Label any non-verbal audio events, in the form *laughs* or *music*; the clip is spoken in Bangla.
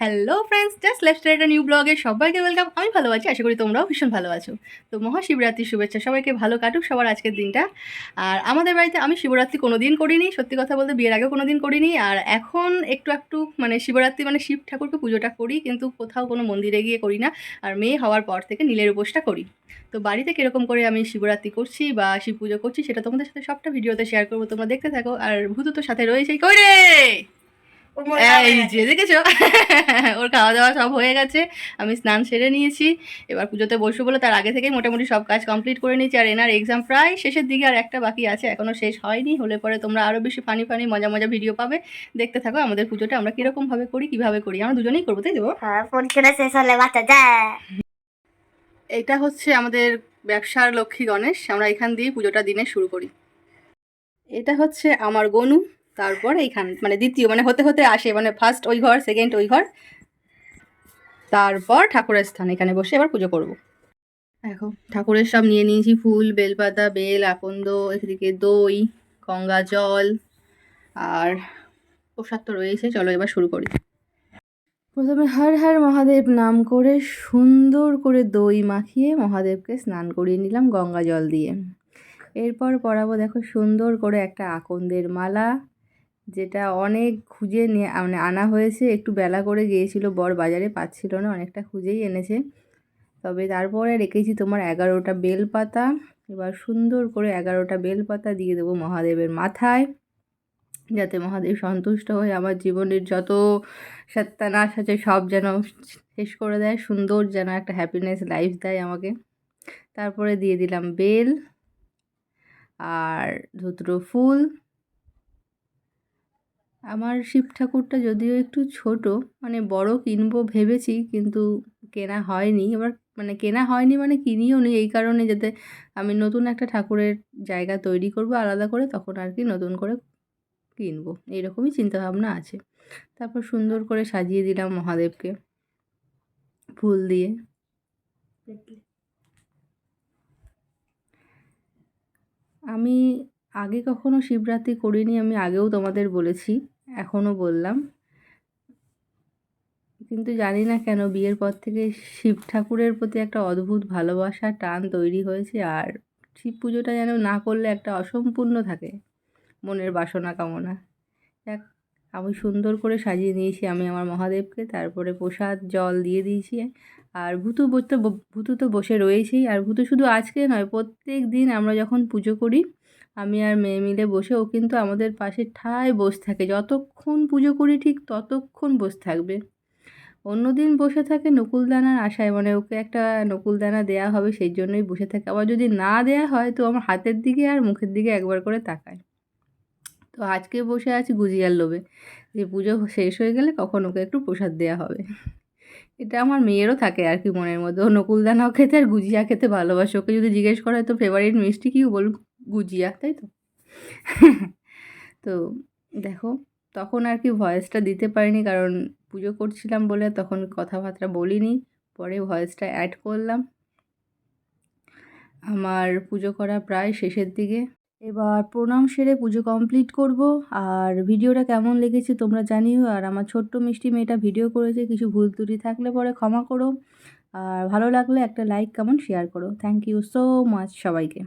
হ্যালো ফ্রেন্ডস জাস্ট লেফট একটা নিউ ব্লগে সবাইকে ওয়েলকাম আমি ভালো আছি, আশা করি তোমরাও ভীষণ ভালো আছো। তো মহাশিবরাত্রির শুভেচ্ছা, সবাইকে ভালো কাটুক সবার আজকের দিনটা। আর আমাদের বাড়িতে আমি শিবরাত্রি কোনো দিন করিনি, সত্যি কথা বলতে বিয়ের আগে কোনো দিন করিনি। আর এখন একটু একটু মানে শিবরাত্রি মানে শিব ঠাকুরকে পুজোটা করি, কিন্তু কোথাও কোনো মন্দিরে গিয়ে করি না। আর মেয়ে হওয়ার পর থেকে নীলের উপোসটা করি। তো বাড়িতে কীরকম করে আমি শিবরাত্রি করছি বা শিব পুজো করছি, সেটা তোমাদের সাথে সবটা ভিডিওতে শেয়ার করব, তোমরা দেখতে থাকো। আর ভূত তো সাথে রয়েছেই। কই রে? এই যে দেখেছ? *laughs* ওর খাওয়া দাওয়া সব হয়ে গেছে। আমি স্নান সেরে নিয়েছি। এবার পুজোতে বসবো বলে তার আগে থেকেই মোটামুটি সব কাজ কমপ্লিট করে নিয়েছি। আর এনার এক্সাম প্রায় শেষের দিকে আর একটা বাকি আছে এখনও শেষ হয়নি। হলে পরে তোমরা আরও বেশি ফানি ফানি মজা মজা ভিডিও পাবে। দেখতে থাকো আমাদের পুজোটা আমরা কীরকমভাবে করি কীভাবে করি। আমরা দুজনেই করব তাই দেবো হ্যাঁ এটা হচ্ছে আমাদের ব্যবসার লক্ষ্মী গণেশ। আমরা এখান দিয়ে পুজোটা দিনে শুরু করি। এটা হচ্ছে আমার গনু। তারপর এইখান মানে দ্বিতীয় মানে হতে হতে আসে মানে ফার্স্ট ওই ঘর সেকেন্ড ওই ঘর। তারপর ঠাকুরের স্থান, এখানে বসে এবার পুজো করব। দেখো, ঠাকুরের সব নিয়ে নিয়েছি, ফুল, বেলপাতা, বেল, আকন্দ, এদিকে দই, গঙ্গা জল, আর প্রসাদ তো রয়েছে, চলো এবার শুরু করি। প্রথমে হর হর মহাদেব নাম করে সুন্দর করে দই মাখিয়ে মহাদেবকে স্নান করিয়ে নিলাম গঙ্গা জল দিয়ে। এরপর পরাবো, দেখো সুন্দর করে একটা আকন্দের মালা যেটা অনেক খুঁজে নিয়ে মানে আনা হয়েছে। একটু বেলা করে গিয়েছিল, বর বাজারে পাচ্ছিল না, অনেকটা খুঁজেই এনেছে। তবে তারপরে রেখেছি তোমার এগারোটা বেলপাতা। এবার সুন্দর করে এগারোটা বেলপাতা দিয়ে দেবো মহাদেবের মাথায়। যাতে মহাদেব সন্তুষ্ট হয়ে আমার জীবনের যত সত্যানাশ আছে, সব যেন শেষ করে দেয়, সুন্দর যেন একটা হ্যাপিনেস লাইফ দেয় আমাকে। তারপরে দিয়ে দিলাম বেল আর ধুতরো ফুল। আমার শিব ঠাকুরটা যদিও একটু ছোট মানে বড় কিনবো ভেবেছি, কিন্তু কেনা হয়নি। এবার মানে কেনা হয়নি মানে কিনিও নি, এই কারণে যাতে আমি নতুন একটা ঠাকুরের জায়গা তৈরি করব আলাদা করে, তখন আর কি নতুন করে কিনবো। এইরকমই চিন্তাভাবনা আছে। তারপর সুন্দর করে সাজিয়ে দিলাম মহাদেবকে ফুল দিয়ে। আমি আগে কখনো শিবরাত্রি করিনি, আমি আগেও তোমাদের বলেছি। এখনও বললাম। কিন্তু জানি না কেন বিয়ের পর থেকে শিব ঠাকুরের প্রতি একটা অদ্ভুত ভালোবাসা টান তৈরি হয়েছে আর শিব পুজোটা যেন না করলে একটা অসম্পূর্ণ থাকে মনের বাসনা কামনা। দেখ আমি সুন্দর করে সাজিয়ে নিয়েছি আমি আমার মহাদেবকে, তারপরে প্রসাদ, জল দিয়ে দিয়েছি আর ভূতু বসতে ভূতু তো বসে রয়েছেই। আর ভূতু শুধু আজকে নয়, প্রত্যেক দিন আমরা যখন পুজো করি আমি আর মেয়ে মিলে বসে ও কিন্তু আমাদের পাশে ঠায় বসে থাকে। যতক্ষণ পুজো করি ঠিক ততক্ষণ বসে থাকবে। অন্যদিন বসে থাকে নকুলদানার আশায়। মানে ওকে একটা নকুলদানা দেয়া হবে সেই জন্যই বসে থাকে। আবার যদি না দেয়া হয় তো আমার হাতের দিকে আর মুখের দিকে একবার করে তাকায়। তো আজকে বসে আছি গুজিয়ার লোভে। যে পুজো শেষ হয়ে গেলে কখন ওকে একটু প্রসাদ দেওয়া হবে। এটা আমার মেয়েরও থাকে আর কি মনের মধ্যে। ও নকুলদানাও খেতে আর গুজিয়া খেতে ভালোবাসে। ওকে যদি জিজ্ঞেস করা হয় তো ফেভারিট মিষ্টি কী বল গুজিয়া তাই তো? তো দেখো, তখন আর কি ভয়েসটা দিতে পারিনি, কারণ পুজো করছিলাম বলে তখন কথাবার্তা বলিনি। পরে ভয়েসটা অ্যাড করলাম। আমার পুজো করা প্রায় শেষের দিকে। এবার প্রণাম সেরে পুজো কমপ্লিট করব। আর ভিডিওটা কেমন লেগেছে তোমরা জানিও। আর আমার ছোট্ট মিষ্টি মেয়েটা ভিডিও করেছে, কিছু ভুল ত্রুটি থাকলে পরে ক্ষমা করো। আর ভালো লাগলে একটা লাইক কেমন শেয়ার করো। থ্যাংক ইউ সো মাচ সবাইকে।